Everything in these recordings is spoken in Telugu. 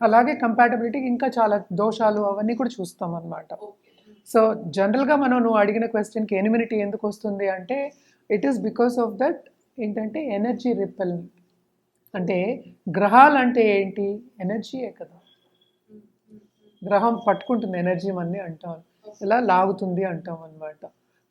అలాగే కంపాటబిలిటీ ఇంకా చాలా దోషాలు అవన్నీ కూడా చూస్తాం అన్నమాట. సో జనరల్గా మనం నువ్వు అడిగిన క్వశ్చన్కి ఎనిమినిటీ ఎందుకు వస్తుంది అంటే it is because of that ఏంటంటే ఎనర్జీ రిపెల్ అంటే గ్రహాలు అంటే ఏంటి ఎనర్జీయే కదా. గ్రహం పట్టుకుంటుంది ఎనర్జీ అని అంటాం. ఇలా లాగుతుంది అంటాం అనమాట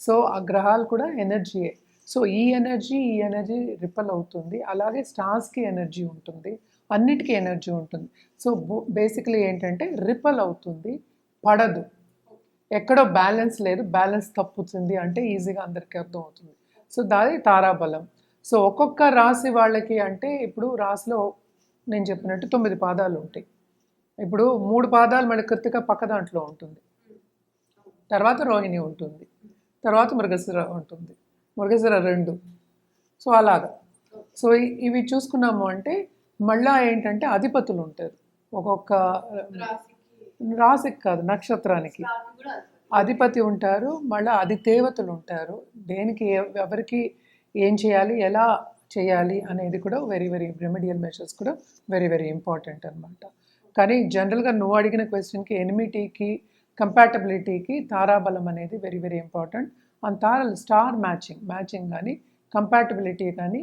సో ఆ గ్రహాలు కూడా ఎనర్జీయే సో ఈ ఎనర్జీ ఈ ఎనర్జీ రిపల్ అవుతుంది. అలాగే స్టార్స్కి ఎనర్జీ ఉంటుంది. అన్నిటికీ ఎనర్జీ ఉంటుంది. సో బేసిక్లీ ఏంటంటే రిపల్ అవుతుంది పడదు. ఎక్కడో బ్యాలెన్స్ లేదు బ్యాలెన్స్ తప్పుతుంది అంటే ఈజీగా అందరికీ అర్థం అవుతుంది సో దాది తారాబలం. సో ఒక్కొక్క రాశి వాళ్ళకి అంటే ఇప్పుడు రాశిలో నేను చెప్పినట్టు తొమ్మిది పాదాలు ఉంటాయి. ఇప్పుడు మూడు పాదాలు మన కృతిక పక్క దాంట్లో ఉంటుంది. తర్వాత రోహిణి ఉంటుంది. తర్వాత మృగశిర ఉంటుంది. మృగశిర రెండు. సో అలాగా. సో ఇవి చూసుకున్నాము అంటే మళ్ళా ఏంటంటే అధిపతులు ఉంటారు ఒక్కొక్క రాశికి కాదు నక్షత్రానికి. అధిపతి ఉంటారు మళ్ళీ అధిదేవతలు ఉంటారు దేనికి ఎవరికి ఏం చేయాలి ఎలా చేయాలి అనేది కూడా వెరీ వెరీ రెమెడియల్ మెషర్స్ కూడా వెరీ వెరీ ఇంపార్టెంట్ అనమాట కానీ జనరల్గా నువ్వు అడిగిన క్వశ్చన్కి ఎనిమిటీకి కంపాటబిలిటీకి తారాబలం అనేది వెరీ వెరీ ఇంపార్టెంట్ అండ్ తారాలు స్టార్ మ్యాచింగ్ మ్యాచింగ్ కానీ కంపాటబిలిటీ కానీ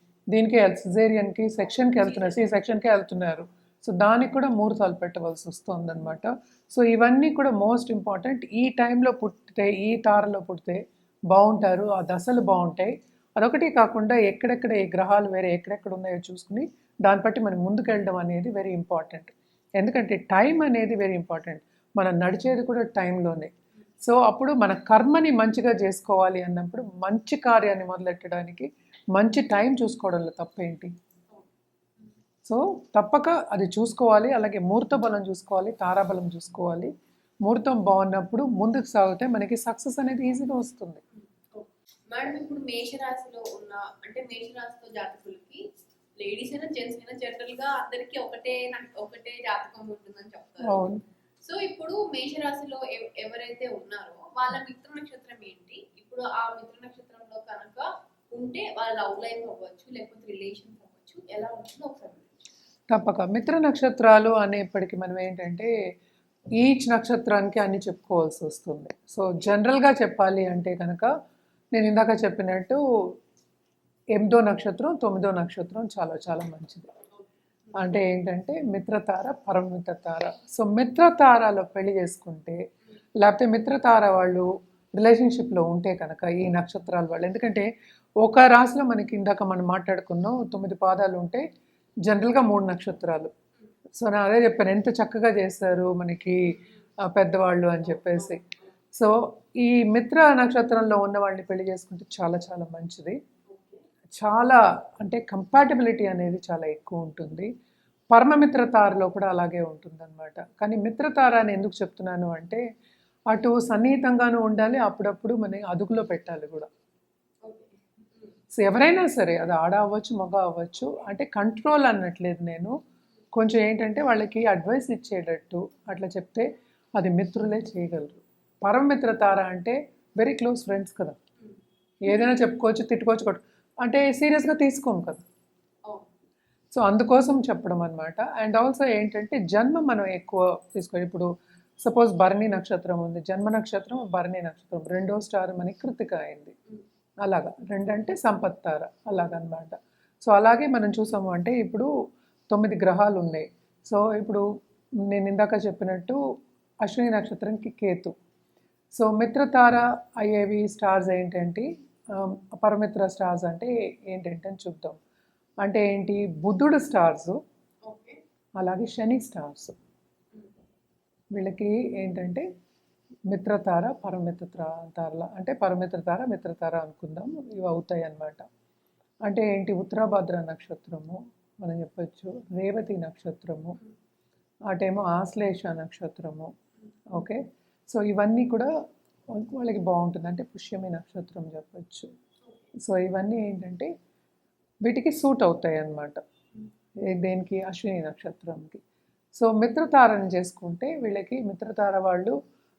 దీనికి సిజేరియన్కి సెక్షన్కి వెళ్తున్నారు. సి సెక్షన్కి వెళ్తున్నారు. సో దానికి కూడా ముహూర్తాలు పెట్టవలసి వస్తుంది అనమాట సో ఇవన్నీ కూడా మోస్ట్ ఇంపార్టెంట్ ఈ టైంలో పుట్టితే ఈ తారలో పుడితే బాగుంటారు. ఆ దశలు బాగుంటాయి. అదొకటి కాకుండా ఎక్కడెక్కడ ఏ గ్రహాలు వేరే ఎక్కడెక్కడ ఉన్నాయో చూసుకుని దాన్ని బట్టి మనం ముందుకెళ్ళడం అనేది వెరీ ఇంపార్టెంట్ ఎందుకంటే టైం అనేది వెరీ ఇంపార్టెంట్ మనం నడిచేది కూడా టైంలోనే సో అప్పుడు మన కర్మని మంచిగా చేసుకోవాలి అన్నప్పుడు మంచి కార్యాన్ని మొదలెట్టడానికి మంచి టైం చూసుకోవడంలో తప్పేంటి? సో తప్పక అది చూసుకోవాలి అలాగే ముహూర్త బలం చూసుకోవాలి తారాబలం చూసుకోవాలి. ముహూర్తం బాగున్నప్పుడు ముందుకు సాగితే మనకి సక్సెస్ అనేది ఈజీగా వస్తుంది. మేడం ఇప్పుడు మేషరాశిలో ఉన్న అంటే మేషరాశిలో జాతకులకి లేడీస్ అయినా జెంట్స్ అయినా జనరల్గా అందరికి ఒకటే ఒకటే జాతకం ఉంటుందని చెప్తారు. సో ఇప్పుడు మేషరాశిలో ఎవ- ఎవరైతే ఉన్నారో వాళ్ళ మిత్ర నక్షత్రం ఏంటి? ఇప్పుడు ఆ మిత్ర నక్షత్రంలో కనుక ఉంటే వాళ్ళ లవ్ లైఫ్ అవ్వచ్చు లేకపోతే రిలేషన్స్ అవ్వచ్చు ఎలా ఉంటుందో ఒకసారి తప్పక. మిత్ర నక్షత్రాలు అనేప్పటికీ మనం ఏంటంటే ఈచ్ నక్షత్రానికి అన్ని చెప్పుకోవాల్సి వస్తుంది. సో జనరల్గా చెప్పాలి అంటే కనుక నేను ఇందాక చెప్పినట్టు ఎనిమిదో నక్షత్రం తొమ్మిదో నక్షత్రం చాలా చాలా మంచిది. అంటే ఏంటంటే మిత్రతార పరమిత్రతార సో మిత్రతారలో పెళ్ళి చేసుకుంటే లేకపోతే మిత్రతార వాళ్ళు రిలేషన్షిప్లో ఉంటే కనుక ఈ నక్షత్రాల వాళ్ళు. ఎందుకంటే ఒక రాశిలో మనకి ఇందాక మనం మాట్లాడుకున్నాం తొమ్మిది పాదాలు ఉంటే జనరల్గా మూడు నక్షత్రాలు. సో నేను అదే చెప్పాను ఎంత చక్కగా చేస్తారు మనకి పెద్దవాళ్ళు అని చెప్పేసి. సో ఈ మిత్ర నక్షత్రంలో ఉన్న వాళ్ళని పెళ్ళి చేసుకుంటే చాలా చాలా మంచిది. చాలా అంటే కంపాటబిలిటీ అనేది చాలా ఎక్కువ ఉంటుంది. పరమమిత్రతారలో కూడా అలాగే ఉంటుందన్నమాట. కానీ మిత్రతార అని ఎందుకు చెప్తున్నాను అంటే అటు సన్నిహితంగానూ ఉండాలి అప్పుడప్పుడు మన అదుపులో పెట్టాలి కూడా. సో ఎవరైనా సరే అది ఆడ అవ్వచ్చు మగ అవ్వచ్చు అంటే కంట్రోల్ అన్నట్లేదు నేను. కొంచెం ఏంటంటే వాళ్ళకి అడ్వైస్ ఇచ్చేటట్టు అట్లా చెప్తే అది మిత్రులే చేయగలరు. పరమమిత్రతార అంటే వెరీ క్లోజ్ ఫ్రెండ్స్ కదా. ఏదైనా చెప్పుకోవచ్చు తిట్టుకోవచ్చు కొట్టు అంటే సీరియస్గా తీసుకోం కదా. సో అందుకోసం చెప్పడం అనమాట అండ్ ఆల్సో ఏంటంటే జన్మ మనం ఎక్కువ తీసుకో ఇప్పుడు సపోజ్ భరణి నక్షత్రం ఉంది. జన్మ నక్షత్రం భరణి నక్షత్రం. రెండో స్టార్ మనకి కృతిక అయింది. అలాగా. రెండంటే సంపత్తార అలాగనమాట. సో అలాగే మనం చూసాము అంటే ఇప్పుడు తొమ్మిది గ్రహాలు ఉన్నాయి సో ఇప్పుడు నేను ఇందాక చెప్పినట్టు అశ్విని నక్షత్రంకి కేతు. సో మిత్రతార అయ్యేవి స్టార్స్ ఏంటంటే? పరమిత్ర స్టార్స్ అంటే ఏంటంటే అని చూద్దాం. అంటే ఏంటి? బుద్ధుడు స్టార్స్. ఓకే. అలాగే శని స్టార్స్. వీళ్ళకి ఏంటంటే మిత్రతార పరమిత్ర తారల అంటే పరమిత్రతార మిత్రతార అనుకుందాం ఇవి అవుతాయి అన్నమాట అంటే ఏంటి? ఉత్తరాభద్ర నక్షత్రము మనం చెప్పచ్చు. రేవతి నక్షత్రము అటేమో ఆశ్లేష నక్షత్రము. ఓకే? సో ఇవన్నీ కూడా వాళ్ళకి బాగుంటుంది. అంటే పుష్యమి నక్షత్రం చెప్పచ్చు. సో ఇవన్నీ ఏంటంటే వీటికి సూట్ అవుతాయి అన్నమాట దేనికి? అశ్విని నక్షత్రంకి. సో మిత్రతారని చేసుకుంటే వీళ్ళకి మిత్రతార వాళ్ళు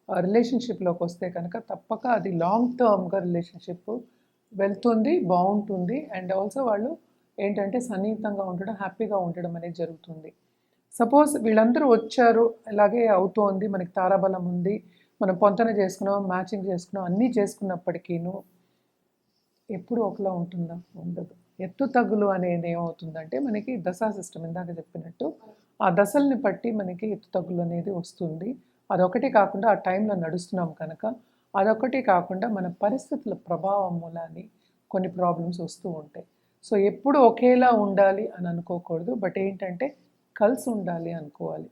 రిలేషన్షిప్లోకి వస్తే కనుక తప్పక అది లాంగ్ టర్మ్గా రిలేషన్షిప్ వెళ్తుంది బాగుంటుంది. అండ్ ఆల్సో వాళ్ళు ఏంటంటే సన్నిహితంగా ఉండడం హ్యాపీగా ఉండడం అనేది జరుగుతుంది. సపోజ్ వీళ్ళందరూ వచ్చారు ఇలాగే అవుతోంది మనకి తారాబలం ఉంది మనం పొంతన చేసుకున్నాం మ్యాచింగ్ చేసుకున్నాం అన్నీ చేసుకున్నప్పటికీను ఎప్పుడు ఒకలా ఉంటుందా? ఉండదు. ఎత్తు తగ్గులు అనేది ఏమవుతుందంటే మనకి దశా సిస్టమ్ ఇందాక చెప్పినట్టు ఆ దశల్ని బట్టి మనకి ఎత్తు తగ్గులు అనేది వస్తుంది. అదొకటి కాకుండా ఆ టైంలో నడుస్తున్నాం కనుక అదొకటి కాకుండా మన పరిస్థితుల ప్రభావం మూలాన్ని కొన్ని ప్రాబ్లమ్స్ వస్తూ ఉంటాయి. సో ఎప్పుడు ఒకేలా ఉండాలి అని అనుకోకూడదు. బట్ ఏంటంటే కలిసి ఉండాలి అనుకోవాలి.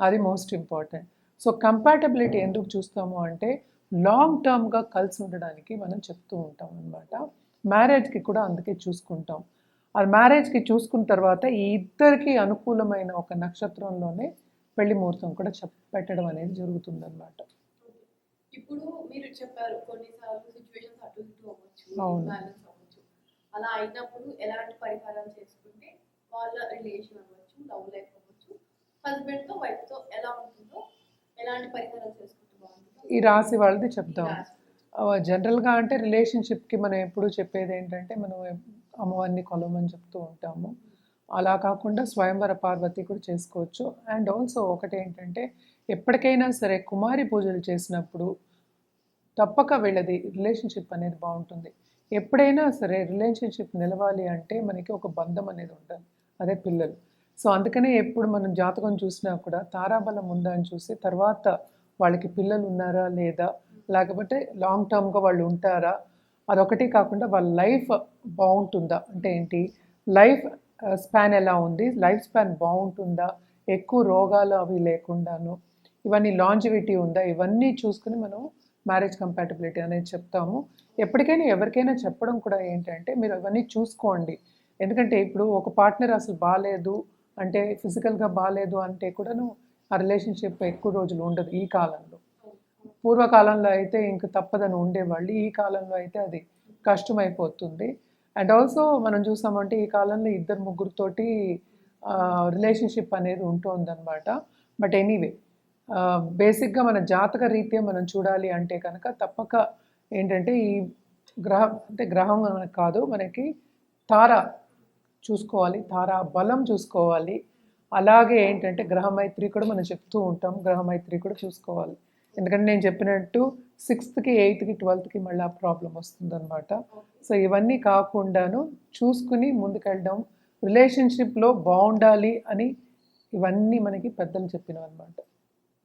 అది మోస్ట్ ఇంపార్టెంట్. సో కంపాటబిలిటీ ఎందుకు చూస్తాము అంటే లాంగ్ టర్మ్గా కలిసి ఉండడానికి మనం చెప్తూ ఉంటాం అనమాట మ్యారేజ్కి కూడా అందుకే చూసుకుంటాం. ఆ మ్యారేజ్కి చూసుకున్న తర్వాత ఈ ఇద్దరికి అనుకూలమైన ఒక నక్షత్రంలోనే పెళ్ళి ముహూర్తం కూడా చెప్ పెట్టడం అనేది జరుగుతుందన్నమాట ఇప్పుడు మీరు చెప్పారు కొన్నిసార్లు సిచ్యువేషన్స్ అటు ఇటు అవ్వచ్చు. బ్యాలెన్స్ అవ్వచ్చు అలా అయినప్పుడు ఎలాంటి పరిహారాలు చేసుకుంటే వాళ్ళ రిలేషన్ అవ్వచ్చు లవ్ లైఫ్ అవ్వచ్చు హస్బెండ్తో వైఫ్తో ఎలా ఉంటుందో ఎలాంటి పరిహారాలు చేసుకుంటూ బాగుంటుందో ఈ రాశి వాళ్ళది చెప్తాం. జనరల్గా అంటే రిలేషన్షిప్కి మనం ఎప్పుడు చెప్పేది ఏంటంటే మనం అమ్మవారిని కొలవమని చెప్తూ ఉంటాము అలా కాకుండా స్వయంవర పార్వతి కూడా చేసుకోవచ్చు. అండ్ ఆల్సో ఒకటి ఏంటంటే ఎప్పటికైనా సరే కుమారి పూజలు చేసినప్పుడు తప్పక వీళ్ళది రిలేషన్షిప్ అనేది బాగుంటుంది. ఎప్పుడైనా సరే రిలేషన్షిప్ నిలవాలి అంటే మనకి ఒక బంధం అనేది ఉండాలి అదే పిల్లలు. సో అందుకనే ఎప్పుడు మనం జాతకం చూసినా కూడా తారాబలం ఉందా అని చూసి తర్వాత వాళ్ళకి పిల్లలు ఉన్నారా లేదా లేకపోతే లాంగ్ టర్మ్గా వాళ్ళు ఉంటారా అదొకటి కాకుండా వాళ్ళ లైఫ్ బాగుంటుందా? అంటే ఏంటి? లైఫ్ స్పాన్ ఎలా ఉంది? లైఫ్ స్పాన్ బాగుంటుందా? ఎక్కువ రోగాలు అవి లేకుండాను? ఇవన్నీ లాంజివిటీ ఉందా? ఇవన్నీ చూసుకుని మనం మ్యారేజ్ కంపాటబిలిటీ అనేది చెప్తాము. ఎప్పటికైనా ఎవరికైనా చెప్పడం కూడా ఏంటంటే మీరు అవన్నీ చూసుకోండి. ఎందుకంటే ఇప్పుడు ఒక పార్ట్నర్ అసలు బాగాలేదు అంటే ఫిజికల్గా బాగాలేదు అంటే కూడాను ఆ రిలేషన్షిప్ ఎక్కువ రోజులు ఉండదు ఈ కాలంలో. పూర్వకాలంలో అయితే ఇంక తప్పదని ఉండేవాళ్ళు. ఈ కాలంలో అయితే అది కష్టమైపోతుంది. అండ్ ఆల్సో మనం చూసామంటే ఈ కాలంలో ఇద్దరు ముగ్గురితోటి రిలేషన్షిప్ అనేది ఉంటుందన్నమాట. బట్ ఎనీవే బేసిక్గా మన జాతక రీత్యా మనం చూడాలి అంటే కనుక తప్పక ఏంటంటే ఈ గ్రహం అంటే గ్రహం కాదు మనకి తార చూసుకోవాలి తారా బలం చూసుకోవాలి. అలాగే ఏంటంటే గ్రహమైత్రి కూడా మనం చెప్తూ ఉంటాం గ్రహమైత్రి కూడా చూసుకోవాలి. ఎందుకంటే నేను చెప్పినట్టు సిక్స్త్కి ఎయిత్కి ట్వెల్త్కి మళ్ళీ ఆ ప్రాబ్లం వస్తుందన్నమాట సో ఇవన్నీ కాకుండాను చూసుకుని ముందుకెళ్ళడం రిలేషన్షిప్లో బాగుండాలి అని ఇవన్నీ మనకి పెద్దలు చెప్పినవి అనమాట